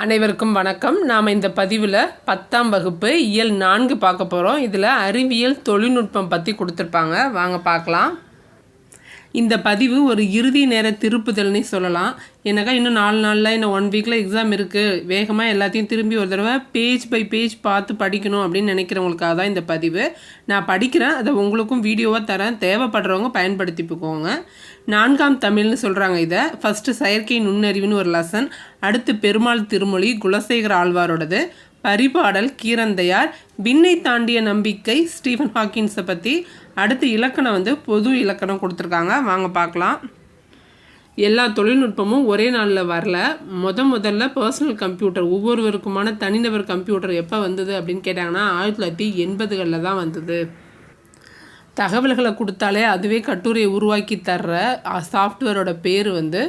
அனைவருக்கும் வணக்கம். நாம் இந்த பதிவில் பத்தாம் வகுப்பு இயல் நான்கு பார்க்க போகிறோம் இதில் அறிவியல் தொழில்நுட்பம் பற்றி கொடுத்துருப்பாங்க. வாங்க பார்க்கலாம். இந்த பதிவு ஒரு இறுதி நேர திருப்புதல்னே சொல்லலாம். எனக்கா இன்னும் நாலு நாளில் இன்னும் ஒன் வீக்கில் எக்ஸாம் இருக்குது வேகமாக எல்லாத்தையும் திரும்பி ஒரு தடவை பேஜ் பை பேஜ் பார்த்து படிக்கணும் அப்படின்னு நினைக்கிறவங்களுக்காக தான் இந்த பதிவு. நான் படிக்கிறேன். அதை உங்களுக்கும் வீடியோவாக தரேன். தேவைப்படுறவங்க பயன்படுத்திப்புக்கோங்க நான்காம் தமிழ்னு சொல்கிறாங்க இதை. ஃபஸ்ட்டு செயற்கை நுண்ணறிவுன்னு ஒரு லெசன் அடுத்து பெருமாள் திருமொழி குலசேகர ஆழ்வாரோடது. பரிபாடல் கீரந்தையார் விண்ணை தாண்டிய நம்பிக்கை ஸ்டீஃபன் ஹாக்கின்ஸை பற்றி அடுத்து இலக்கணம் வந்து பொது இலக்கணம் கொடுத்துருக்காங்க. வாங்க பார்க்கலாம் எல்லா தொழில்நுட்பமும் ஒரே நாளில் வரல. முத முதல்ல பர்சனல் கம்ப்யூட்டர் ஒவ்வொருவருக்குமான தனிநபர் கம்ப்யூட்டர் எப்போ வந்தது அப்படின்னு கேட்டாங்கன்னா ஆயிரத்தி தொள்ளாயிரத்தி எண்பதுகளில் தான் வந்தது. தகவல்களை கொடுத்தாலே அதுவே கட்டுரையை உருவாக்கி தர்ற சாஃப்ட்வேரோட பேர் வந்து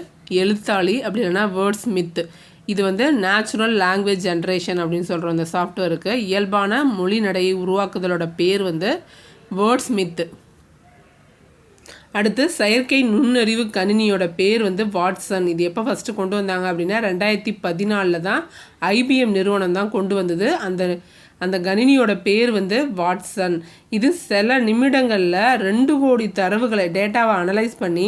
எழுத்தாளி அப்படி இல்லைன்னா வேர்ட்ஸ் மித்து இது வந்து நேச்சுரல் லாங்குவேஜ் ஜென்ரேஷன் அப்படின்னு சொல்கிறோம் இந்த சாஃப்ட்வேருக்கு இயல்பான மொழி நடையை உருவாக்குதலோட பேர் வந்து வேர்ட்ஸ் மித்து அடுத்து செயற்கை நுண்ணறிவு கணினியோட பேர் வந்து வாட்சன். இது எப்போ ஃபஸ்ட்டு கொண்டு வந்தாங்க அப்படின்னா ரெண்டாயிரத்தி பதினாலில் தான் ஐபிஎம் நிறுவனம் தான் கொண்டு வந்தது. அந்த அந்த கணினியோட பேர் வந்து வாட்சன். இது சில நிமிடங்களில் ரெண்டு கோடி தரவுகளை டேட்டாவை அனலைஸ் பண்ணி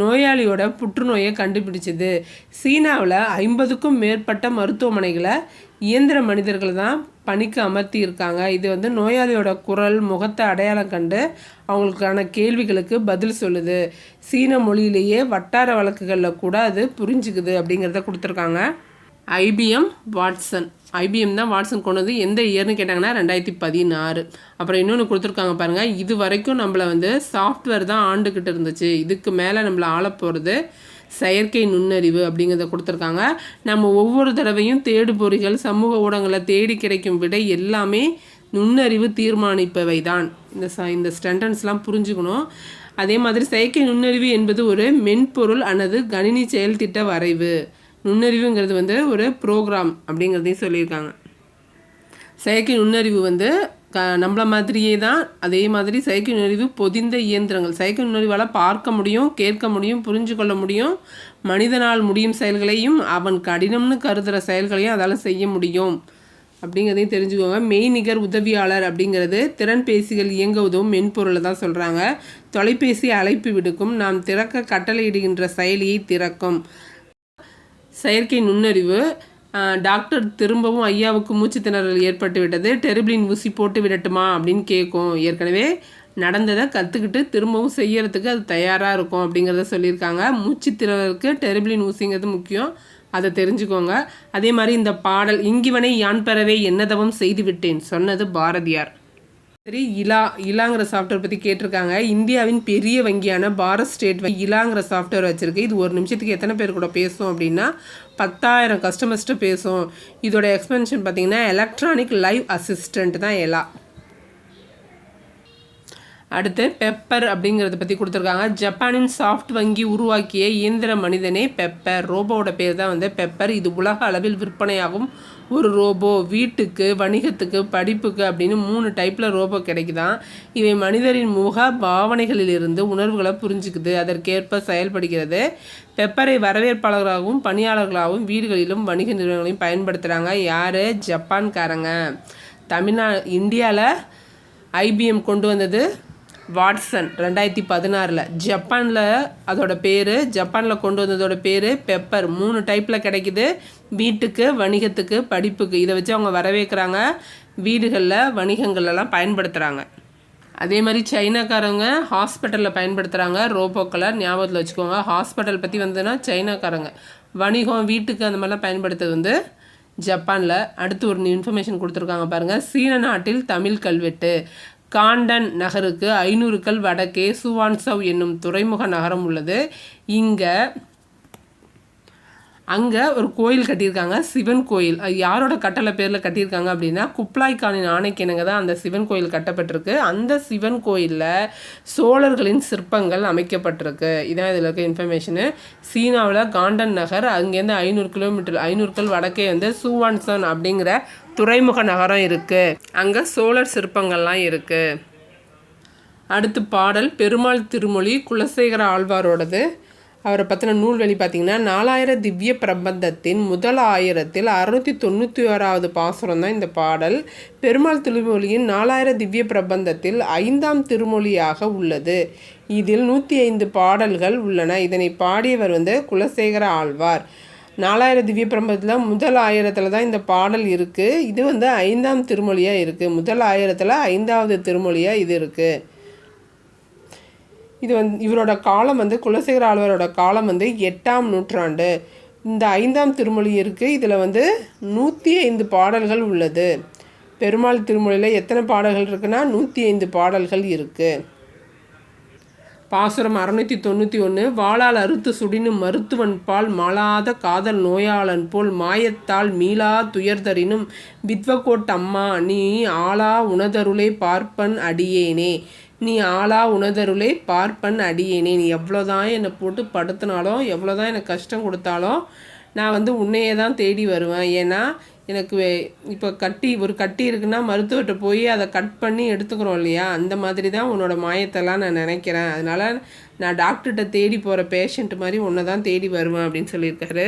நோயாளியோட புற்றுநோயை கண்டுபிடிச்சிது. சீனாவில் ஐம்பதுக்கும் மேற்பட்ட மருத்துவமனைகளை இயந்திர மனிதர்கள் தான் பணிக்கு அமர்த்தியிருக்காங்க. இது வந்து நோயாளியோட குரல் முகத்தை அடையாளம் கண்டு அவங்களுக்கான கேள்விகளுக்கு பதில் சொல்லுது. சீன மொழியிலேயே வட்டார வழக்குகளில் கூட அது புரிஞ்சுக்குது அப்படிங்கிறத கொடுத்துருக்காங்க. IBM Watson. ஐபிஎம் தான் வாட்ஸன் கொண்டு வந்து எந்த இயர்னு கேட்டாங்கன்னா ரெண்டாயிரத்தி பதினாறு. அப்புறம் இன்னொன்று கொடுத்துருக்காங்க பாருங்கள் இது வரைக்கும் நம்மளை வந்து சாஃப்ட்வேர் தான் ஆண்டுக்கிட்டு இருந்துச்சு. இதுக்கு மேலே நம்மளை ஆள போகிறது செயற்கை நுண்ணறிவு அப்படிங்கிறத கொடுத்துருக்காங்க. நம்ம ஒவ்வொரு தடவையும் தேடுபொறிகள் சமூக ஊடகங்களை தேடி கிடைக்கும் விடை எல்லாமே நுண்ணறிவு தீர்மானிப்பவை தான். இந்த ச இந்த ஸ்டென்டன்ஸ்லாம் புரிஞ்சுக்கணும். அதே மாதிரி செயற்கை நுண்ணறிவு என்பது ஒரு மென்பொருள் அல்லது கணினி செயல்திட்ட வரைவு. நுண்ணறிவுங்கிறது வந்து ஒரு ப்ரோக்ராம் அப்படிங்கிறதையும் சொல்லியிருக்காங்க. செயற்கை நுண்ணறிவு வந்து க நம்மள மாதிரியே தான் அதே மாதிரி செயற்கை நுண்ணறிவு பொதிந்த இயந்திரங்கள். செயற்கை நுண்ணறிவால் பார்க்க முடியும் கேட்க முடியும் புரிஞ்சு கொள்ள முடியும் மனிதனால் முடியும் செயல்களையும் அவன் கடினம்னு கருதுகிற செயல்களையும் அதால் செய்ய முடியும். அப்படிங்கிறதையும் தெரிஞ்சுக்கோங்க. மெய்நிகர் உதவியாளர் அப்படிங்கிறது திறன் பேசிகள் இயங்க உதவும் மென்பொருளை தான் சொல்கிறாங்க தொலைபேசி அழைப்பு விடுக்கும் நாம் திறக்க கட்டளையிடுகின்ற செயலியை திறக்கும். செயற்கை நுண்ணறிவு டாக்டர் திரும்பவும் ஐயாவுக்கு மூச்சு திணறல் ஏற்பட்டு விட்டது டெரிபிளின் ஊசி போட்டு விடட்டுமா அப்படின்னு கேட்கும். ஏற்கனவே நடந்ததை கற்றுக்கிட்டு திரும்பவும் செய்யறதுக்கு அது தயாராக இருக்கும் அப்படிங்கிறத சொல்லியிருக்காங்க. மூச்சு திணறலுக்கு டெரிபிளின் ஊசிங்கிறது முக்கியம். அதை தெரிஞ்சுக்கோங்க. அதே மாதிரி இந்த பாடல் இங்கிவனை யான் பெறவே என்னதவம் செய்து விட்டேன் சொன்னது பாரதியார். சரி இலா இலாங்கிற சாஃப்ட்வேர் பற்றி கேட்டிருக்காங்க. இந்தியாவின் பெரிய வங்கியான பாரத் ஸ்டேட் வங்கி இலாங்கிற சாஃப்ட்வேர் வச்சுருக்கு. இது ஒரு நிமிஷத்துக்கு எத்தனை பேர் கூட பேசும் அப்படின்னா பத்தாயிரம் கஸ்டமர்ஸ்ட்டு பேசும். இதோட எக்ஸ்பென்ஷன் பார்த்தீங்கன்னா எலக்ட்ரானிக் லைவ் அசிஸ்டண்ட் தான் எலா அடுத்து பெப்பர் அப்படிங்கிறத பற்றி கொடுத்துருக்காங்க. ஜப்பானின் சாஃப்ட் வங்கி உருவாக்கிய இயந்திர மனிதனே பெப்பர் ரோபோவோட பேர் தான் வந்து பெப்பர் இது உலக அளவில் விற்பனையாகும். ஒரு ரோபோ வீட்டுக்கு வணிகத்துக்கு படிப்புக்கு அப்படின்னு மூணு டைப்பில் ரோபோ கிடைக்குதான் இவை மனிதரின் முக பாவனைகளிலிருந்து உணர்வுகளை புரிஞ்சுக்குது. அதற்கேற்ப செயல்படுகிறது. பெப்பரை வரவேற்பாளர்களாகவும் பணியாளர்களாகவும் வீடுகளிலும் வணிக நிறுவனங்களையும் பயன்படுத்துகிறாங்க யார்? ஜப்பான்காரங்க. தமிழ்நா இந்தியாவில் ஐபிஎம் கொண்டு வந்தது வாட்சன் ரெண்டாயிரத்தி பதினாறில். ஜப்பானில் அதோட பேர் ஜப்பானில் கொண்டு வந்ததோட பேர் பெப்பர். மூணு டைப்பில் கிடைக்குது. வீட்டுக்கு வணிகத்துக்கு படிப்புக்கு. இதை வச்சு அவங்க வரவேற்கிறாங்க. வீடுகளில் வணிகங்கள்லாம் பயன்படுத்துகிறாங்க அதே மாதிரி சைனாக்காரங்க ஹாஸ்பிட்டலில் பயன்படுத்துகிறாங்க ரோபோக்களை ஞாபகத்தில் வச்சுக்கோங்க. ஹாஸ்பிட்டல் பற்றி வந்ததுன்னா சைனாக்காரங்க. வணிகம் வீட்டுக்கு அந்த மாதிரிலாம் பயன்படுத்துறது வந்து ஜப்பானில். அடுத்து ஒரு இன்ஃபர்மேஷன் கொடுத்துருக்காங்க பாருங்கள் சீன நாட்டில் தமிழ் கல்வெட்டு. காண்டன் நகருக்கு ஐநூறுக்கள் வடக்கே சுவான்சவ் என்னும் துறைமுக நகரம் உள்ளது. இங்கே அங்கே ஒரு கோயில் கட்டியிருக்காங்க சிவன் கோயில். அது யாரோட கட்டளை பேரில் கட்டியிருக்காங்க அப்படின்னா குப்லாய்கானின் ஆணைக்கிணங்க தான் அந்த சிவன் கோயில் கட்டப்பட்டிருக்கு. அந்த சிவன் கோயிலில் சோழர்களின் சிற்பங்கள் அமைக்கப்பட்டிருக்கு. இதான் இதில் இருக்க இன்ஃபர்மேஷனு சீனாவில் காண்டன் நகர் அங்கேருந்து ஐநூறு கிலோமீட்டர் ஐநூறுக்கள் வடக்கே வந்து சூவான்சன் அப்படிங்கிற துறைமுக நகரம் இருக்குது அங்கே சோழர் சிற்பங்கள்லாம் இருக்குது அடுத்து பாடல் பெருமாள் திருமொழி குலசேகர ஆழ்வாரோடது. அவரை பற்றின நூல்வெளி பார்த்தீங்கன்னா நாலாயிர திவ்ய பிரபந்தத்தின் முதல் ஆயிரத்தில் அறுநூற்றி தொண்ணூற்றி ஓராவது பாசுரம் தான் இந்த பாடல். பெருமாள் திருமொழியின் நாலாயிர திவ்ய பிரபந்தத்தில் ஐந்தாம் திருமொழியாக உள்ளது. இதில் நூற்றி ஐந்து பாடல்கள் உள்ளன. இதனை பாடியவர் வந்து குலசேகர ஆழ்வார். நாலாயிரம் திவ்ய பிரபந்தத்தில் முதல் ஆயிரத்தில் தான் இந்த பாடல் இருக்குது இது வந்து ஐந்தாம் திருமொழியாக இருக்குது முதல் ஆயிரத்தில் ஐந்தாவது திருமொழியாக இது இருக்குது இது வந்து இவரோட காலம் வந்து குலசேகர ஆழ்வாரோட காலம் வந்து எட்டாம் நூற்றாண்டு. இந்த ஐந்தாம் திருமொழி இருக்குது இதில் வந்து நூற்றி ஐந்து பாடல்கள் உள்ளது. பெருமாள் திருமொழியில் எத்தனை பாடல்கள் இருக்குன்னா நூற்றி ஐந்து பாடல்கள் இருக்குது பாசுரம் அறுநூற்றி தொண்ணூற்றி ஒன்று வாளால் அறுத்து சுடினும் மருத்துவன் பால் மாளாத காதல் நோயாளன் போல் மாயத்தால் மீளா துயர்தரினும் வித்வகோட் அம்மா நீ ஆளா உணதருளை பார்ப்பன் அடியேனே நீ ஆளா உணதருளை பார்ப்பன் அடியேனே நீ எவ்வளோதான் என்னை போட்டு படுத்தினாலும் எவ்வளோதான் எனக்கு கஷ்டம் கொடுத்தாலும் நான் வந்து உன்னையே தான் தேடி வருவேன். ஏன்னா எனக்கு இப்போ கட்டி ஒரு கட்டி இருக்குன்னா மருத்துவர்கிட்ட போய் அதை கட் பண்ணி எடுத்துக்கிறோம் இல்லையா? அந்த மாதிரி தான் உன்னோட மாயத்தெல்லாம் நான் நினைக்கிறேன். அதனால் நான் டாக்டர்கிட்ட தேடி போகிற பேஷண்ட் மாதிரி உன்னை தான் தேடி வருவேன் அப்படின்னு சொல்லியிருக்காரு.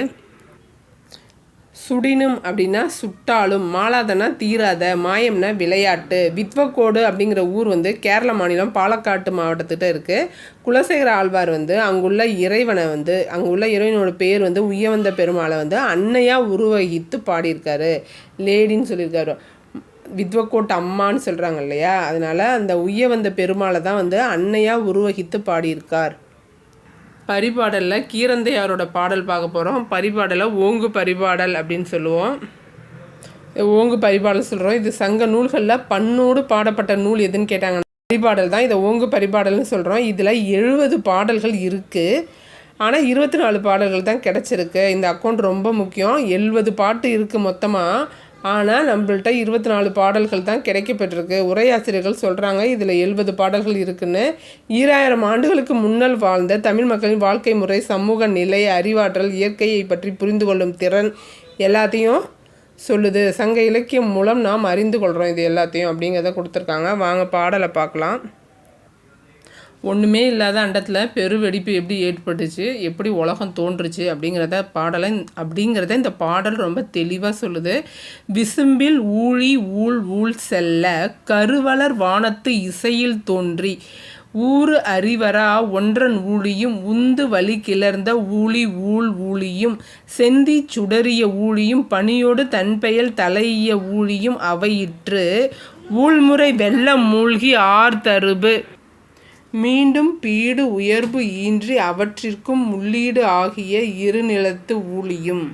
சுடினும் அப்படின்னா சுட்டாலும் மாலாதனா தீராத மாயம்னா விளையாட்டு. வித்வக்கோடு அப்படிங்கிற ஊர் வந்து கேரள மாநிலம் பாலக்காட்டு மாவட்டத்திட்ட இருக்குது குலசேகர ஆழ்வார் வந்து அங்குள்ள இறைவனை வந்து அங்குள்ள இறைவனோட பேர் வந்து உயவந்த பெருமாளை வந்து அன்னையாக உருவகித்து பாடியிருக்காரு. லேடின்னு சொல்லியிருக்காரு. வித்வக்கோட் அம்மான்னு சொல்கிறாங்க இல்லையா? அதனால் அந்த உயவந்த பெருமாளை தான் வந்து அன்னையாக உருவகித்து பாடியிருக்கார். பரிபாடலில் கீரந்தையாரோட பாடல் பார்க்க போகிறோம் பரிபாடலை ஓங்கு பரிபாடல் அப்படின்னு சொல்லுவோம். ஓங்கு பரிபாடல் சொல்கிறோம் இது சங்க நூல்களில் பண்ணோடு பாடப்பட்ட நூல் எதுன்னு கேட்டாங்க. பரிபாடல் தான். இதை ஓங்கு பரிபாடல்னு சொல்கிறோம் இதில் எழுபது பாடல்கள் இருக்குது ஆனால் இருபத்தி நாலு பாடல்கள் தான் கிடச்சிருக்கு. இந்த அக்கௌண்ட் ரொம்ப முக்கியம். எழுபது பாட்டு இருக்குது மொத்தமாக ஆனால் நம்மள்ட்ட இருபத்தி நாலு பாடல்கள் தான் கிடைக்கப்பட்டிருக்கு உரையாசிரியர்கள் சொல்கிறாங்க இதில் எழுபது பாடல்கள் இருக்குன்னு. ஈராயிரம் ஆண்டுகளுக்கு முன்னல் வாழ்ந்த தமிழ் மக்களின் வாழ்க்கை முறை சமூக நிலை அறிவாற்றல் இயற்கையை பற்றி புரிந்து கொள்ளும் திறன் எல்லாத்தையும் சொல்லுது. சங்க இலக்கியம் மூலம் நாம் அறிந்து கொள்கிறோம் இது எல்லாத்தையும் அப்படிங்கிறத கொடுத்துருக்காங்க. வாங்க பாடலை பார்க்கலாம். ஒன்றுமே இல்லாத அண்டத்தில் பெருவெடிப்பு எப்படி ஏற்பட்டுச்சு எப்படி உலகம் தோன்றுச்சு அப்படிங்கிறத பாடலை அப்படிங்கிறத இந்த பாடல் ரொம்ப தெளிவாக சொல்லுது. விசும்பில் ஊழி ஊழ் ஊழ் செல்ல கருவலர் வானத்து இசையில் தோன்றி ஊறு அறிவரா ஒன்றன் ஊழியும் உந்து வலி கிளர்ந்த ஊழி ஊழ் ஊழியும் செந்தி சுடறிய ஊழியும் பணியோடு தன்பெயல் தலையிய ஊழியும் அவையிற்று ஊழ்முறை வெள்ளம் மூழ்கி ஆர்தருபு மீண்டும் பீடு உயர்வு ஈன்றி அவற்றிற்கும் உள்ளீடு ஆகிய இரு நிலத்து ஊழியும்.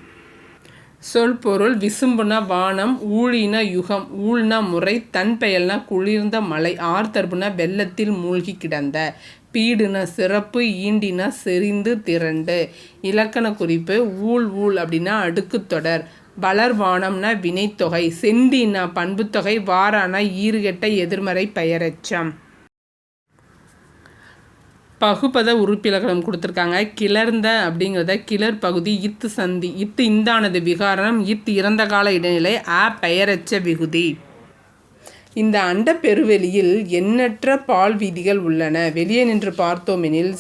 சொல்பொருள் விசும்புனா வானம் ஊழினா யுகம் ஊழ்னா முறை தன் பெயல்னா குளிர்ந்த மலை ஆர்த்தர்புனா வெள்ளத்தில் மூழ்கி கிடந்த பீடுனா சிறப்பு ஈண்டினா செறிந்து திரண்டு. இலக்கண குறிப்பு ஊழ் ஊழ் அப்படின்னா அடுக்குத்தொடர் வளர்வானம்னா வினைத்தொகை செந்தின்னா பண்புத்தொகை வாரானா ஈறுகெட்ட எதிர்மறை பெயரச்சம். பகுபத உறுப்பிலக்கணம் கொடுத்துருக்காங்க. கிளர்ந்த அப்படிங்கிறத கிளர் பகுதி இத்து சந்தி இத்து இந்தானது விகாரம் இத்து இறந்த கால இடைநிலை ஆ பெயரச்ச விகுதி. இந்த அண்ட பெருவெளியில் எண்ணற்ற பால் வீதிகள் உள்ளன. வெளியே நின்று பார்த்தோமெனில்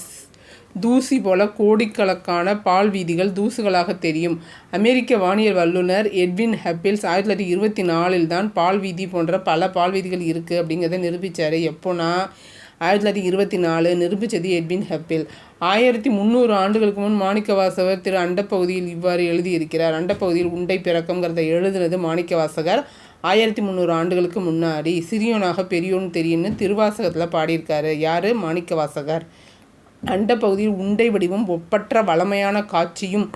தூசி போல கோடிக்கணக்கான பால் வீதிகள் தூசுகளாக தெரியும். அமெரிக்க வானியல் வல்லுநர் எட்வின் ஹெப்பில்ஸ் ஆயிரத்தி தொள்ளாயிரத்தி இருபத்தி நாலில் தான் பால் வீதி போன்ற பல பால் வீதிகள் இருக்குது அப்படிங்கிறத நிரூபித்தார் எப்போனா ஆயிரத்தி தொள்ளாயிரத்தி இருபத்தி நாலு நிரூபித்தது எட்வின் ஹெப்பில். ஆயிரத்தி முந்நூறு ஆண்டுகளுக்கு முன் மாணிக்கவாசகர் திரு அண்டப்பகுதியில் இவ்வாறு எழுதியிருக்கிறார். அண்டப்பகுதியில் உண்டை பிறக்கங்கிறத எழுதுனது மாணிக்கவாசகர். ஆயிரத்தி முந்நூறு ஆண்டுகளுக்கு முன்னாடி சிறியோனாக பெரியோன்னு தெரியும்னு திருவாசகத்தில் பாடியிருக்காரு. யார்? மாணிக்கவாசகர். அண்டப்பகுதியில் உண்டை வடிவம் ஒப்பற்ற வளமையான காட்சியும்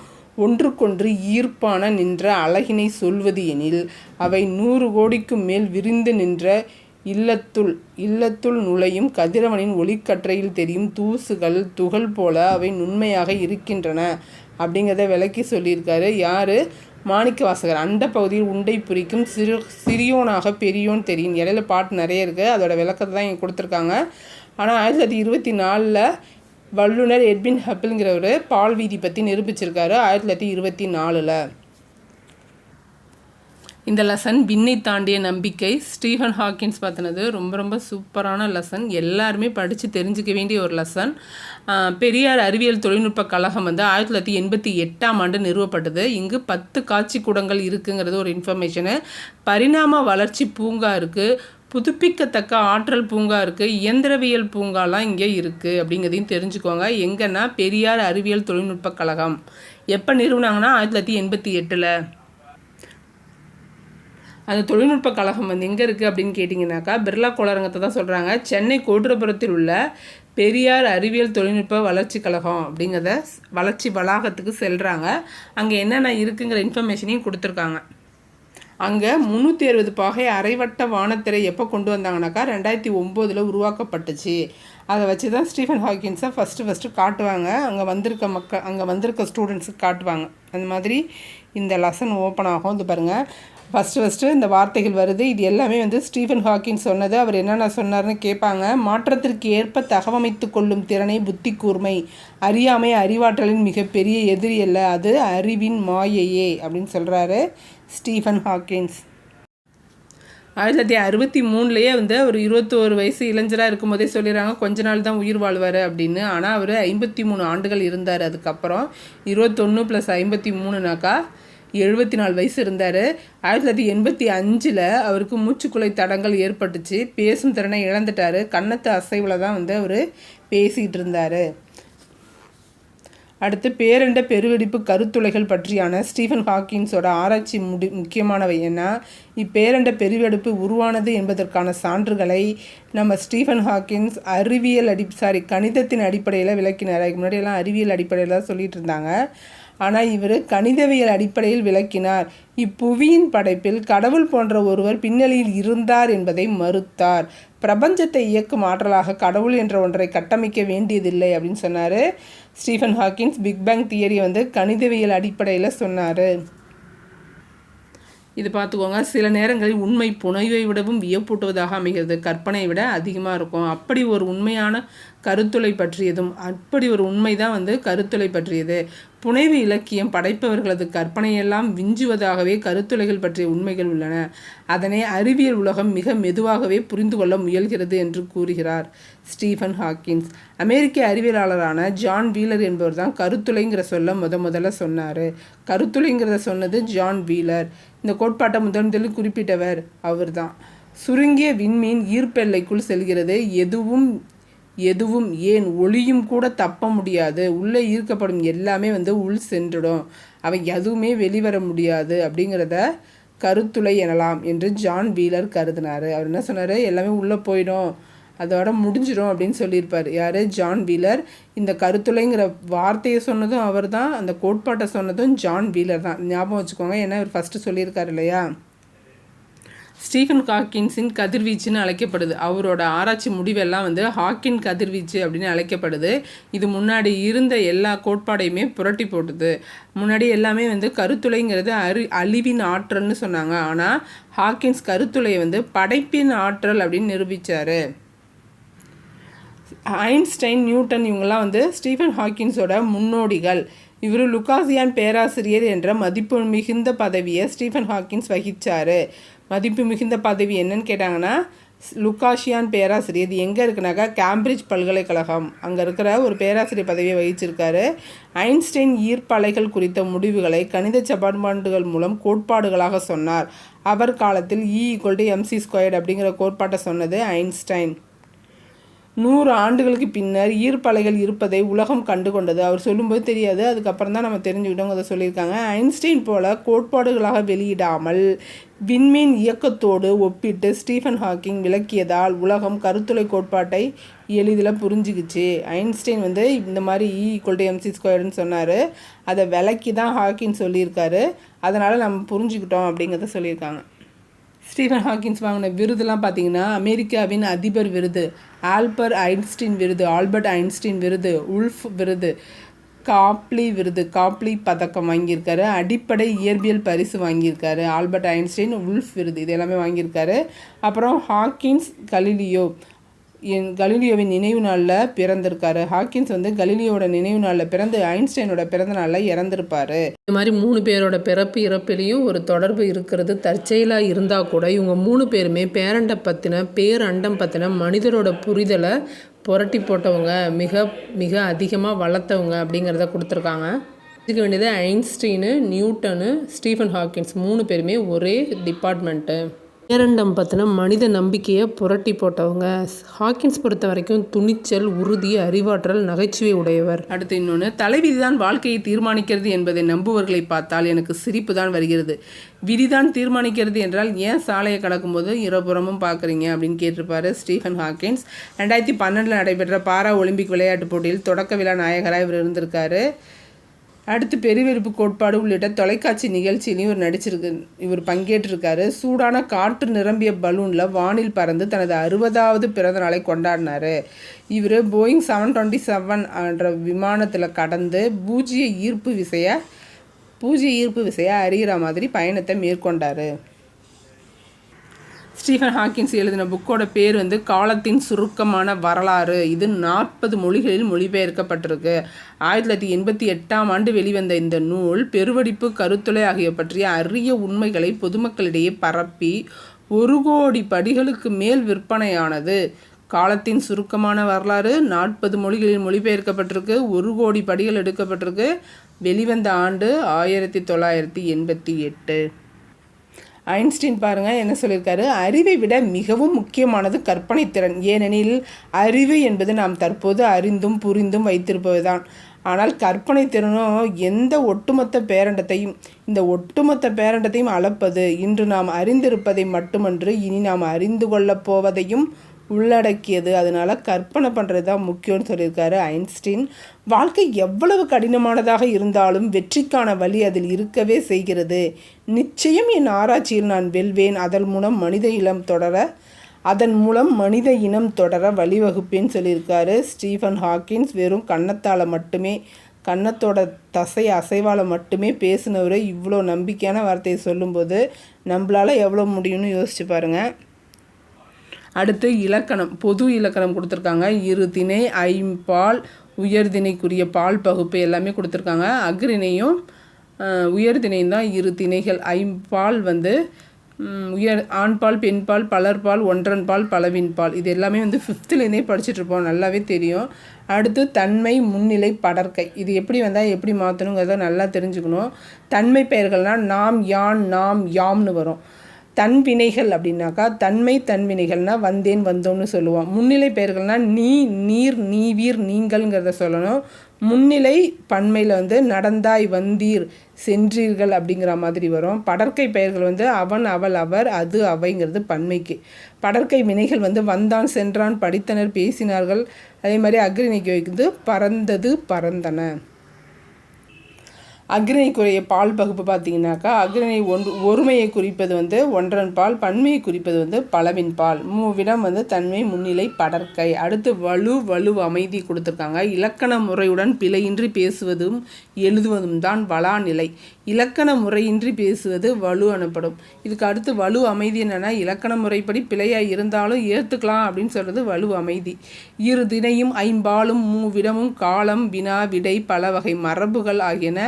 ஒன்றுக்கொன்று ஈர்ப்பான நின்ற அழகினை சொல்வது எனில் அவை நூறு கோடிக்கும் மேல் விரிந்து நின்ற இல்லத்துள் இல்லத்துள் நுழையும் கதிரவனின் ஒளிக்கற்றையில் தெரியும் தூசுகள் துகள் போல அவை நுண்மையாக இருக்கின்றன அப்படிங்கிறத விளக்கி சொல்லியிருக்காரு. யார்? மாணிக்க வாசகர் அந்த பகுதியில் உண்டை புரிக்கும் சிறு சிறியோனாக பெரியோன் தெரியும். இடையில பாட்டு நிறைய இருக்குது அதோட விளக்கத்தை தான் இங்கே கொடுத்துருக்காங்க. ஆனால் ஆயிரத்தி தொள்ளாயிரத்தி இருபத்தி நாலில் வல்லுனர் எட்வின் ஹப்பிள்ங்கிறவர் பால் வீதி பற்றி நிரூபிச்சிருக்காரு ஆயிரத்தி தொள்ளாயிரத்தி இருபத்தி நாலில். இந்த லெசன் விண்ணை தாண்டிய நம்பிக்கை. ஸ்டீஃபன் ஹாக்கின்ஸ் பார்த்தினது ரொம்ப ரொம்ப சூப்பரான லெசன். எல்லாருமே படித்து தெரிஞ்சுக்க வேண்டிய ஒரு லெசன். பெரியார் அறிவியல் தொழில்நுட்ப கழகம் வந்து ஆயிரத்தி தொள்ளாயிரத்தி எண்பத்தி எட்டாம் ஆண்டு நிறுவப்பட்டது. இங்கு பத்து காட்சி கூடங்கள் இருக்குங்கிறது ஒரு இன்ஃபர்மேஷனு. பரிணாம வளர்ச்சி பூங்கா இருக்குது புதுப்பிக்கத்தக்க ஆற்றல் பூங்கா இருக்குது இயந்திரவியல் பூங்காலாம் இங்கே இருக்குது அப்படிங்கிறதையும் தெரிஞ்சுக்கோங்க. எங்கன்னா பெரியார் அறிவியல் தொழில்நுட்ப கழகம். எப்போ நிறுவனாங்கன்னா ஆயிரத்தி தொள்ளாயிரத்தி எண்பத்தி எட்டில். அந்த தொழில்நுட்ப கழகம் வந்து எங்கே இருக்குது அப்படின்னு கேட்டிங்கனாக்கா பிர்லா கோளரங்கத்தை தான் சொல்கிறாங்க சென்னை கோட்டுரபுரத்தில் உள்ள பெரியார் அறிவியல் தொழில்நுட்ப வளர்ச்சி கழகம் அப்படிங்கிறத வளர்ச்சி வளாகத்துக்கு செல்கிறாங்க அங்கே என்னென்ன இருக்குங்கிற இன்ஃபர்மேஷனையும் கொடுத்துருக்காங்க. அங்கே முந்நூற்றி அறுபது பாகை அரைவட்ட வானத்திரை எப்போ கொண்டு வந்தாங்கனாக்கா ரெண்டாயிரத்தி ஒம்போதில் உருவாக்கப்பட்டுச்சு. அதை வச்சு தான் ஸ்டீஃபன் ஹாக்கின்ஸை ஃபஸ்ட்டு ஃபஸ்ட்டு காட்டுவாங்க. அங்கே வந்திருக்க மக்கள் அங்கே வந்திருக்க ஸ்டூடெண்ட்ஸுக்கு காட்டுவாங்க. அந்த மாதிரி இந்த லெசன் ஓப்பன் ஆகும். இது பாருங்கள் ஃபஸ்ட்டு ஃபஸ்ட்டு இந்த வார்த்தைகள் வருது. இது எல்லாமே வந்து ஸ்டீஃபன் ஹாக்கின் சொன்னது. அவர் என்னென்ன சொன்னார்னு கேட்பாங்க. மாற்றத்திற்கு ஏற்ப தகவமைத்து கொள்ளும் திறனை புத்தி கூர்மை அறியாமை அறிவாற்றலின் மிகப்பெரிய எதிரி அல்ல. அது அறிவின் மாயையே அப்படின்னு சொல்கிறாரு ஸ்டீஃபன் ஹாக்கின்ஸ் ஆயிரத்தி தொள்ளாயிரத்தி அறுபத்தி மூணுலேயே வந்து அவர் இருபத்தோரு வயசு இளைஞராக இருக்கும்போதே சொல்லிடுறாங்க கொஞ்ச நாள் தான் உயிர் வாழ்வார் அப்படின்னு. ஆனால் அவர் ஐம்பத்தி மூணு ஆண்டுகள் இருந்தார். அதுக்கப்புறம் இருபத்தொன்று ப்ளஸ் ஐம்பத்தி மூணுனாக்கா எழுபத்தி நாலு வயசு இருந்தார். ஆயிரத்தி தொள்ளாயிரத்தி எண்பத்தி அஞ்சில் அவருக்கு மூச்சுக்குலை தடங்கள் ஏற்பட்டுச்சு. பேசும் திறனை இழந்துட்டார். கன்னத்து அசைவில் தான் வந்து அவர் பேசிகிட்டு இருந்தார். அடுத்து பேரண்ட பெருவெடிப்பு கருத்துளைகள் பற்றியான ஸ்டீஃபன் ஹாக்கின்ஸோட ஆராய்ச்சி முடி முக்கியமானவை என்ன? இப்பேரண்ட பெருவெடுப்பு உருவானது என்பதற்கான சான்றுகளை நம்ம ஸ்டீஃபன் ஹாக்கின்ஸ் அறிவியல் அடி சாரி கணிதத்தின் அடிப்படையில் விளக்கினார். அதுக்கு முன்னாடியெல்லாம் அறிவியல் அடிப்படையில் தான் சொல்லிகிட்டு இருந்தாங்க. ஆனால் இவர் கணிதவியல் அடிப்படையில் விளக்கினார். இப்புவியின் படைப்பில் கடவுள் போன்ற ஒருவர் பின்னணியில் இருந்தார் என்பதை மறுத்தார். பிரபஞ்சத்தை இயக்கும் ஆற்றலாக கடவுள் என்ற ஒன்றை கட்டமைக்க வேண்டியதில்லை அப்படின்னு சொன்னார். Stephen Hawkins big bang theory வந்து கணிதவியல் அடிப்படையில் சொன்னார். இது பார்த்துக்கோங்க. சில நேரங்களில் உண்மை புனைவை விடவும் வியப்பூட்டுவதாக அமைகிறது. கற்பனையை விட அதிகமாக இருக்கும். அப்படி ஒரு உண்மையான கருத்துளை பற்றியதும் அப்படி ஒரு உண்மை தான் வந்து கருத்துளை பற்றியது. புனைவு இலக்கியம் படைப்பவர்களது கற்பனையெல்லாம் விஞ்சுவதாகவே கருத்துளைகள் பற்றிய உண்மைகள் உள்ளன. அதனை அறிவியல் உலகம் மிக மெதுவாகவே புரிந்து கொள்ள முயல்கிறது என்று கூறுகிறார் ஸ்டீஃபன் ஹாக்கின்ஸ் அமெரிக்க அறிவியலாளரான ஜான் வீலர் என்பவர் தான் கருத்துளைங்கிற சொல்ல முத முதல்ல சொன்னார். கருத்துளைங்கிறத சொன்னது ஜான் வீலர். இந்த கோட்பாட்டை முதன் முதலில் குறிப்பிட்டவர் அவர் தான் சுருங்கிய விண்மீன் ஈர்ப்பெல்லைக்குள் செல்கிறது. எதுவும் எதுவும் ஏன் ஒளியும் கூட தப்ப முடியாது. உள்ளே ஈர்க்கப்படும் எல்லாமே வந்து உள் சென்றுடும். அவை எதுவுமே வெளிவர முடியாது அப்படிங்கிறத கருத்துளை எனலாம் என்று ஜான் வீலர் கருதினார். அவர் என்ன சொன்னார்? எல்லாமே உள்ளே போயிடும். அதோட முடிஞ்சிடும் அப்படின்னு சொல்லியிருப்பார். யார்? John Wheeler. இந்த கருத்துளைங்கிற வார்த்தையை சொன்னதும் அவர் தான் அந்த கோட்பாட்டை சொன்னதும் ஜான் வீலர் தான். ஞாபகம் வச்சுக்கோங்க. ஏன்னா இவர் ஃபஸ்ட்டு சொல்லியிருக்காரு இல்லையா? ஸ்டீஃபன் ஹாக்கின்ஸின் கதிர்வீச்சுன்னு அழைக்கப்படுது. அவரோட ஆராய்ச்சி முடிவெல்லாம் வந்து ஹாக்கின் கதிர்வீச்சு அப்படின்னு அழைக்கப்படுது. இது முன்னாடி இருந்த எல்லா கோட்பாடையுமே புரட்டி போட்டுது. முன்னாடி எல்லாமே வந்து கருத்துளைங்கிறது அறி அழிவின் ஆற்றல்னு சொன்னாங்க. ஆனால் ஹாக்கின்ஸ் கருத்துளையை வந்து படைப்பின் ஆற்றல் அப்படின்னு நிரூபித்தார் ஐன்ஸ்டைன் நியூட்டன் இவங்கெல்லாம் வந்து ஸ்டீஃபன் ஹாக்கின்ஸோட முன்னோடிகள். இவர் லுகாசியான் பேராசிரியர் என்ற மதிப்பு மிகுந்த பதவியை ஸ்டீஃபன் ஹாக்கின்ஸ் வகித்தார் மதிப்பு மிகுந்த பதவி என்னன்னு கேட்டாங்கன்னா லுக்காஷியான் பேராசிரியர். இது எங்கே இருக்குனாக்கா கேம்பிரிட்ஜ் பல்கலைக்கழகம். அங்கே இருக்கிற ஒரு பேராசிரியர் பதவியை வகிச்சிருக்காரு. ஐன்ஸ்டைன் ஈர்ப்பலைகள் குறித்த முடிவுகளை கணித சப்பான்பாண்டுகள் மூலம் கோட்பாடுகளாக சொன்னார். அவர் காலத்தில் E equal to MC squared அப்படிங்கிற கோட்பாட்டை சொன்னது ஐன்ஸ்டைன். நூறு ஆண்டுகளுக்கு பின்னர் ஈர்ப்பலைகள் இருப்பதை உலகம் கண்டுகொண்டது. அவர் சொல்லும்போது தெரியாது. அதுக்கப்புறம் தான் நம்ம தெரிஞ்சுக்கிட்டோம் அதை சொல்லியிருக்காங்க. ஐன்ஸ்டைன் போல கோட்பாடுகளாக வெளியிடாமல் விண்மீன் இயக்கத்தோடு ஒப்பிட்டு ஸ்டீஃபன் ஹாக்கிங் விளக்கியதால் உலகம் கருத்துளை கோட்பாட்டை எளிதில் புரிஞ்சுக்கிச்சு. ஐன்ஸ்டைன் வந்து இந்த மாதிரி இ ஈக்குவல் டு எம்சி ஸ்கொயர்னு சொன்னார். அதை விளக்கி தான் ஹாக்கின்னு சொல்லியிருக்காரு. அதனால் நம்ம புரிஞ்சுக்கிட்டோம் அப்படிங்கிறத சொல்லியிருக்காங்க. ஸ்டீஃபன் ஹாக்கின்ஸ் வாங்கின விருதுலாம் பார்த்தீங்கன்னா அமெரிக்காவின் அதிபர் விருது ஆல்பர் ஐன்ஸ்டீன் விருது ஆல்பர்ட் ஐன்ஸ்டீன் விருது உல்ஃப் விருது காப்லி விருது காப்லி பதக்கம் வாங்கியிருக்காரு. அடிப்படை இயற்பியல் பரிசு வாங்கியிருக்காரு. ஆல்பர்ட் ஐன்ஸ்டீன் உல்ஃப் விருது இது எல்லாமே வாங்கியிருக்காரு. அப்புறம் ஹாக்கின்ஸ் கலிலியோ. என் கலீலியோவின் நினைவு நாளில் பிறந்திருக்காரு. ஹாக்கின்ஸ் வந்து கலீலியோட நினைவு நாளில் பிறந்து ஐன்ஸ்டைனோட பிறந்த நாளில் இறந்துருப்பாரு. இந்த மாதிரி மூணு பேரோட பிறப்பு இறப்பிலையும் ஒரு தொடர்பு இருக்கிறது தற்செயலாக இருந்தால் கூட இவங்க மூணு பேருமே பேரண்டை பற்றின பேரண்டம் பற்றின மனிதரோட புரிதலை புரட்டி போட்டவங்க மிக மிக அதிகமாக வளர்த்தவங்க அப்படிங்கிறத கொடுத்துருக்காங்க. இதுக்கு வேண்டியது ஐன்ஸ்டீனு நியூட்டனு ஸ்டீஃபன் ஹாக்கின்ஸ் மூணு பேருமே ஒரே டிபார்ட்மெண்ட்டு. பேரண்டம் பற்றின மனித நம்பிக்கையை புரட்டி போட்டவங்க. ஹாக்கின்ஸ் பொறுத்த வரைக்கும் துணிச்சல் உறுதி அறிவாற்றல் நகைச்சுவை உடையவர். அடுத்து இன்னொன்று தலைவிதிதான் வாழ்க்கையை தீர்மானிக்கிறது என்பதை நம்புவர்களை பார்த்தால் எனக்கு சிரிப்பு தான் வருகிறது. விதிதான் தீர்மானிக்கிறது என்றால் ஏன் சாலையை கடக்கும்போது இருபுறமும் பார்க்குறீங்க அப்படின்னு கேட்டிருப்பாரு ஸ்டீஃபன் ஹாக்கின்ஸ். ரெண்டாயிரத்தி பன்னெண்டில் நடைபெற்ற பாரா ஒலிம்பிக் விளையாட்டுப் போட்டியில் தொடக்க விழா நாயகராக இவர் இருந்திருக்காரு. அடுத்து பெருவெறுப்பு கோட்பாடு உள்ளிட்ட தொலைக்காட்சி நிகழ்ச்சியிலையும் இவர் நடிச்சிருக்கு. இவர் பங்கேற்றிருக்காரு. சூடான காற்று நிரம்பிய பலூனில் வானில் பறந்து தனது அறுபதாவது பிறந்த நாளை கொண்டாடினார். இவர் போயிங் செவன் டுவெண்ட்டி செவன் என்ற விமானத்தில் கடந்து பூஜ்ய ஈர்ப்பு விசையை பூஜ்ய ஈர்ப்பு விசையை அறிகிற மாதிரி பயணத்தை மேற்கொண்டார். ஸ்டீஃபன் ஹாக்கின்ஸ் எழுதின புக்கோட பேர் வந்து காலத்தின் சுருக்கமான வரலாறு. இது நாற்பது மொழிகளில் மொழிபெயர்க்கப்பட்டிருக்கு. ஆயிரத்தி தொள்ளாயிரத்தி எண்பத்தி எட்டாம் ஆண்டு வெளிவந்த இந்த நூல் பெருவடிப்பு கருத்துளை ஆகிய பற்றிய அரிய உண்மைகளை பொதுமக்களிடையே பரப்பி ஒரு கோடி படிகளுக்கு மேல் விற்பனையானது. காலத்தின் சுருக்கமான வரலாறு நாற்பது மொழிகளில் மொழிபெயர்க்கப்பட்டிருக்கு. ஒரு கோடி படிகள் எடுக்கப்பட்டிருக்கு. வெளிவந்த ஆண்டு ஆயிரத்தி தொள்ளாயிரத்தி எண்பத்தி எட்டு. ஐன்ஸ்டீன் பாருங்கள் என்ன சொல்லியிருக்காரு? அறிவை விட மிகவும் முக்கியமானது கற்பனை திறன். ஏனெனில் அறிவு என்பது நாம் தற்போது அறிந்தும் புரிந்தும் வைத்திருப்பதுதான். ஆனால் கற்பனை திறனோ எந்த ஒட்டுமொத்த பேரண்டத்தையும் இந்த ஒட்டுமொத்த பேரண்டத்தையும் அளப்பது இன்று நாம் அறிந்திருப்பதை மட்டுமன்று இனி நாம் அறிந்து கொள்ளப் போவதையும் உள்ளடக்கியது. அதனால் கற்பனை பண்ணுறது தான் முக்கியம்னு சொல்லியிருக்காரு ஐன்ஸ்டீன். வாழ்க்கை எவ்வளவு கடினமானதாக இருந்தாலும் வெற்றிக்கான வழி அதில் இருக்கவே செய்கிறது. நிச்சயம் என் ஆராய்ச்சியில் நான் வெல்வேன். அதன் மூலம் மனித இளம் தொடர அதன் மூலம் மனித இனம் தொடர வழிவகுப்பேன்னு சொல்லியிருக்காரு ஸ்டீஃபன் ஹாக்கின்ஸ். வெறும் கன்னத்தால் மட்டுமே கன்னத்தோட தசை அசைவால் மட்டுமே பேசினவரை இவ்வளோ நம்பிக்கையான வார்த்தையை சொல்லும்போது நம்மளால் எவ்வளோ முடியும்னு யோசிச்சு பாருங்கள் அடுத்து இலக்கணம் பொது இலக்கணம் கொடுத்துருக்காங்க. இரு திணை ஐம்பால் உயர்திணைக்குரிய பால் பகுப்பு எல்லாமே கொடுத்துருக்காங்க. அக்ரிணையும் உயர்திணையும் தான் இரு திணைகள். ஐம்பால் வந்து உயர் ஆண்பால் பெண்பால் பலர்பால் ஒன்றன்பால் பலவின்பால். இது எல்லாமே வந்து ஃபிஃப்த்துலேருந்தே படிச்சுட்ருப்போம் நல்லாவே தெரியும். அடுத்து தன்மை முன்னிலை படற்கை. இது எப்படி வந்தால் எப்படி மாற்றணுங்கிறத நல்லா தெரிஞ்சுக்கணும். தன்மை பெயர்கள்னால் நாம் யான் நாம் யாம்னு வரும். தன்வினைகள் அப்படின்னாக்கா தன்மை தன்வினைகள்னால் வந்தேன் வந்தோம்னு சொல்லுவோம். முன்னிலை பெயர்கள்னால் நீ நீர் நீவீர் நீங்கள்ங்கிறத சொல்லணும். முன்னிலை பன்மையில் வந்து நடந்தாய் வந்தீர் சென்றீர்கள் அப்படிங்கிற மாதிரி வரும். படற்கை பெயர்கள் வந்து அவன் அவள் அவர் அது அவைங்கிறது பன்மைக்கு. படற்கை வினைகள் வந்து வந்தான் சென்றான் படித்தனர் பேசினார்கள். அதே மாதிரி அக்ரிணிக்கு வைக்கிறது பறந்தது பறந்தன. அக்ரிணைக்குரிய பால் பகுப்பு பார்த்தீங்கன்னாக்கா அக்ரணி ஒன்று ஒருமையை குறிப்பது வந்து ஒன்றன் பால் பன்மையை குறிப்பது வந்து பலவின் பால். மூவிடம் வந்து தன்மை முன்னிலை படற்கை. அடுத்து வலு வலு அமைதி கொடுத்துருக்காங்க. இலக்கண முறையுடன் பிழையின்றி பேசுவதும் எழுதுவதும் தான் வளாநிலை இலக்கண முறையின்றி பேசுவது வலு எனப்படும். இதுக்கு அடுத்து வலு அமைதி என்னென்னா இலக்கண முறைப்படி பிழையாக இருந்தாலும் ஏற்றுக்கலாம் அப்படின்னு சொல்கிறது வலு அமைதி. இரு தினையும் ஐம்பாலும் மூவிடமும் காலம் வினா விடை பல வகை மரபுகள் ஆகியன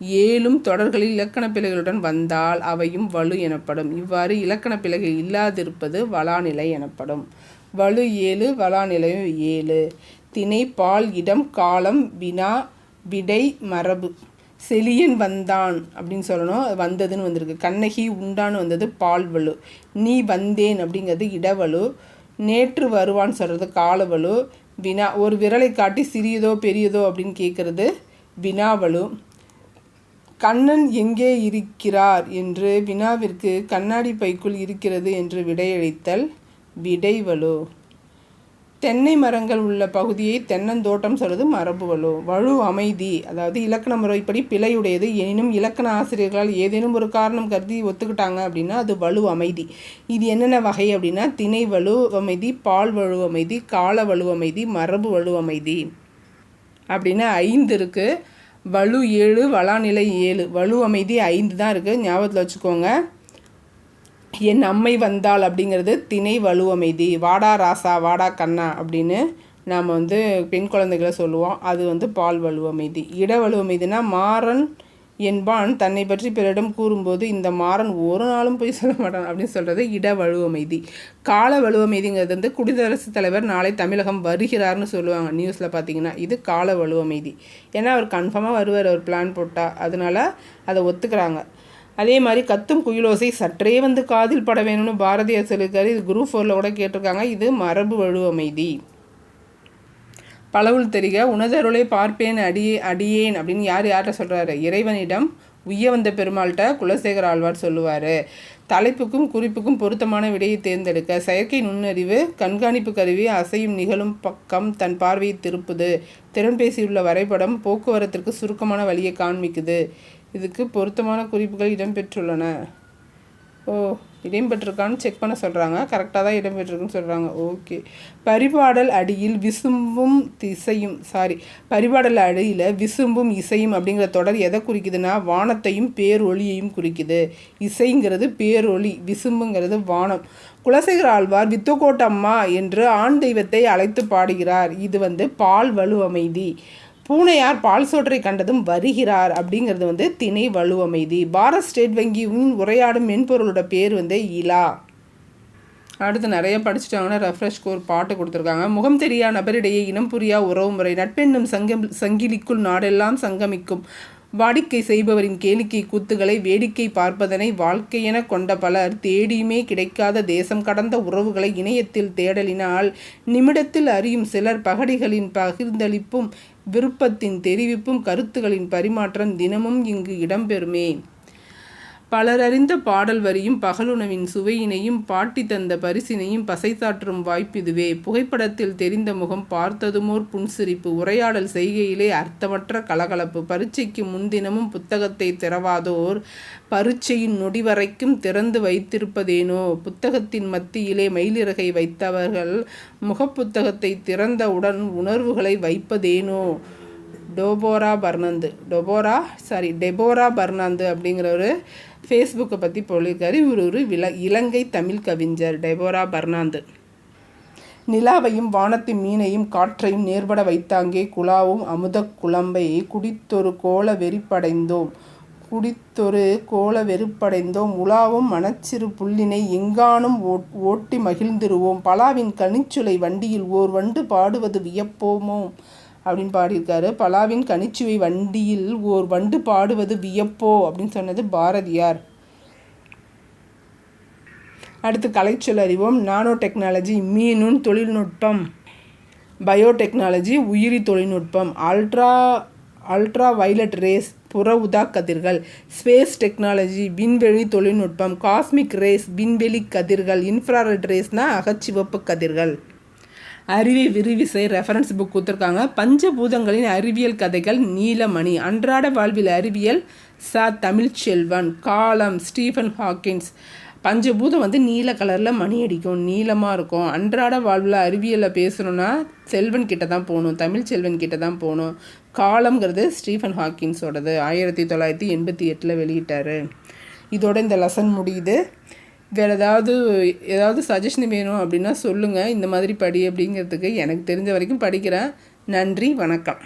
ஏழும் தொடர்களில் இலக்கண பிழைகளுடன் வந்தால் அவையும் வலு எனப்படும். இவ்வாறு இலக்கண பிழைகள் இல்லாதிருப்பது வளாநிலை எனப்படும். வலு ஏழு வளாநிலையும் ஏழு. திணை பால் இடம் காலம் வினா விடை மரபு. செலியன் வந்தான் அப்படின்னு சொல்லணும். வந்ததுன்னு வந்திருக்கு. கண்ணகி உண்டான்னு வந்தது பால் வலு நீ வந்தேன் அப்படிங்கிறது இடவலு. நேற்று வருவான்னு சொல்கிறது காலவலு. வினா ஒரு விரலை காட்டி சிறியதோ பெரியதோ அப்படின்னு கேட்குறது வினாவலு. கண்ணன் எங்கே இருக்கிறார் என்று வினாவிற்கு கண்ணாடி பைக்குள் இருக்கிறது என்று விடையளித்தல் விடைவலு. தென்னை மரங்கள் உள்ள பகுதியை தென்னந்தோட்டம் சொல்வது மரபு வலு வலு அமைதி அதாவது இலக்கண முறைப்படி பிழையுடையது. எனினும் இலக்கண ஆசிரியர்களால் ஏதேனும் ஒரு காரணம் கருதி ஒத்துக்கிட்டாங்க அப்படின்னா அது வலு அமைதி. இது என்னென்ன வகை அப்படின்னா திணை வலு அமைதி பால் வலு அமைதி கால வலு அமைதி மரபு வலு அமைதி. அப்படின்னு ஐந்து இருக்குது வலு ஏழு வளாநிலை ஏழு. வலு அமைதி ஐந்து தான் இருக்குது ஞாபகத்தில் வச்சுக்கோங்க. என் அம்மை வந்தாள் அப்படிங்கிறது திணை வலுவமைதி. வாடா ராசா வாடா கண்ணா அப்படின்னு நாம் வந்து பெண் குழந்தைகளை சொல்லுவோம். அது வந்து பால் வலுவமைதி. இட வலுவமைதினா மாறன் என்பான். தன்னை பற்றி பிறரிடம் கூறும்போது இந்த மாறன் ஒரு நாளும் போய் சொல்ல மாட்டான் அப்படின்னு சொல்கிறது இட வலுவமைதி. கால வலுவமைதிங்கிறது வந்து குடியரசுத் தலைவர் நாளை தமிழகம் வருகிறார்னு சொல்லுவாங்க நியூஸில் பார்த்தீங்கன்னா இது கால வலுவமைதி. ஏன்னா அவர் கன்ஃபார்மாக வருவார் அவர் பிளான் போட்டால் அதனால் அதை ஒத்துக்கிறாங்க. அதே மாதிரி கத்தும் குயிலோசை சற்றே வந்து காதில் பட வேணும்னு பாரதியார் சொல்லியிருக்காரு. இது குரூப் ஃபோரில் கூட கேட்டிருக்காங்க. இது மரபு வலுவமைதி. பலவுள் தெரிக உணதருளை பார்ப்பேன் அடியே அடியேன் அப்படின்னு யார் யார்கிட்ட சொல்கிறாரு இறைவனிடம் உய்ய வந்த பெருமாள்கிட்ட குலசேகர ஆழ்வார் சொல்லுவார். தலைப்புக்கும் குறிப்புக்கும் பொருத்தமான விடையை தேர்ந்தெடுக்க செயற்கை நுண்ணறிவு கண்காணிப்பு கருவி அசையும் நிகழும் பக்கம் தன் பார்வையை திருப்புது. திறன்பேசியுள்ள வரைபடம் போக்குவரத்திற்கு சுருக்கமான வழியை காண்பிக்குது. இதுக்கு பொருத்தமான குறிப்புகள் இடம்பெற்றுள்ளன. ஓ இடம்பெற்றிருக்கான்னு செக் பண்ண சொல்கிறாங்க கரெக்டாக தான் இடம்பெற்றிருக்குன்னு சொல்கிறாங்க ஓகே பரிபாடல் அடியில் விசும்பும் இசையும் சாரி பரிபாடல் அடியில் விசும்பும் இசையும் அப்படிங்கிற தொடர் எதை குறிக்குதுன்னா வானத்தையும் பேரொளியையும் குறிக்குது. இசைங்கிறது பேரொளி விசும்புங்கிறது வானம். குலசேகர ஆழ்வார் வித்துக்கோட்டம்மா என்று ஆண் தெய்வத்தை அழைத்து பாடுகிறார். இது வந்து பால் வலு அமைதி. பூனையார் பால் சோற்றை கண்டதும் வருகிறார் அப்படிங்கிறது வந்து திணை வலுவமைதி பாரத் ஸ்டேட் வங்கியின் உரையாடும் மென்பொருளோட பேர் வந்து இலா. அடுத்து நிறைய படிச்சுட்டாங்கன்னா ரெஃப்ரெஷ் கோர் பாட்டு கொடுத்துருக்காங்க. முகம் தெரியா நபரிடையே இனம் புரியா உறவு முறை. நட்பெண்ணும் சங்கம் சங்கிலிக்குள் நாடெல்லாம் சங்கமிக்கும். வாடிக்கை செய்பவரின் கேளிக்கை கூத்துகளை வேடிக்கை பார்ப்பதனை வாழ்க்கையென கொண்ட பலர் தேடியுமே கிடைக்காத தேசம் கடந்த உறவுகளை இணையத்தில் தேடலினால் நிமிடத்தில் அறியும் சிலர் பகடிகளின் பகிர்ந்தளிப்பும் விருப்பத்தின் தெரிவிப்பும் கருத்துகளின் பரிமாற்றம் தினமும் இங்கு இடம்பெறுமே. பலரறிந்த பாடல் வரியும் பகலுணவின் சுவையினையும் பாட்டி தந்த பரிசினையும் பசைசாற்றும் வாய்ப்பிதுவே புகைப்படத்தில் தெரிந்த முகம் பார்த்ததுமோர் புன்சிரிப்பு. உரையாடல் செய்கையிலே அர்த்தமற்ற கலகலப்பு. பரீட்சைக்கு முன்தினமும் புத்தகத்தை திறவாதோர் பரீட்சையின் நொடி வரைக்கும் திறந்து வைத்திருப்பதேனோ? புத்தகத்தின் மத்தியிலே மயிலிறகை வைத்தவர்கள் முகப்புத்தகத்தை திறந்தவுடன் உணர்வுகளை வைப்பதேனோ? டோபோரா பர்னந்து டொபோரா சாரி டெபோரா பர்னாந்து அப்படிங்கிற ஒரு ஃபேஸ்புக்கை பற்றி போலிருக்காரு. இவர் ஒரு வில இலங்கை தமிழ் கவிஞர் டெபோரா பர்னாந்து நிலாவையும் வானத்து மீனையும் காற்றையும் நேர்பட வைத்தாங்கே குழாவும் அமுத குழம்பை குடித்தொரு கோல வெறிப்படைந்தோம். குடித்தொரு கோல வெறுப்படைந்தோம். உலாவும் மனச்சிறு புள்ளினை எங்கானும் ஓட்டி மகிழ்ந்திருவோம். பலாவின் கனிச்சுளை வண்டியில் ஓர் வண்டு பாடுவது வியப்போமோ? அப்படின்னு பாடியிருக்காரு. பலாவின் கனிச்சுவை வண்டியில் ஓர் வண்டு பாடுவது வியப்போ அப்படின்னு சொன்னது பாரதியார். அடுத்து கலைச்சொல் அறிவோம். நானோ டெக்னாலஜி மீனும் தொழில்நுட்பம். பயோடெக்னாலஜி உயிரி தொழில்நுட்பம். அல்ட்ரா அல்ட்ரா வைலட் ரேஸ் புற உதா கதிர்கள். ஸ்பேஸ் டெக்னாலஜி விண்வெளி தொழில்நுட்பம். காஸ்மிக் ரேஸ் விண்வெளி கதிர்கள். இன்ஃப்ராரெட் ரேஸ்னால் அகச்சிவப்பு கதிர்கள். அறிவை விரிவிசை ரெஃபரன்ஸ் புக் கொடுத்துருக்காங்க. பஞ்சபூதங்களின் அறிவியல் கதைகள் நீலமணி. அன்றாட வாழ்வில் அறிவியல் ச. தமிழ்ச்செல்வன் காலம் ஸ்டீஃபன் ஹாக்கின்ஸ். பஞ்சபூதம் வந்து நீல கலரில் மணி அடிக்கும் நீளமாக இருக்கும். அன்றாட வாழ்வில் அறிவியலில் பேசணுன்னா செல்வன் கிட்ட தான் போகணும் தமிழ் செல்வன் கிட்ட தான் போகணும். காலம்ங்கிறது ஸ்டீஃபன் ஹாக்கின்ஸோடது. ஆயிரத்தி தொள்ளாயிரத்தி எண்பத்தி எட்டில் வெளியிட்டார். இதோட இந்த லெசன் முடியுது. வேறு ஏதாவது ஏதாவது சஜஷன் வேணும் அப்படின்னா சொல்லுங்கள் இந்த மாதிரி படி அப்படிங்கிறதுக்கு எனக்கு தெரிஞ்ச வரைக்கும் படிக்கிறேன். நன்றி வணக்கம்.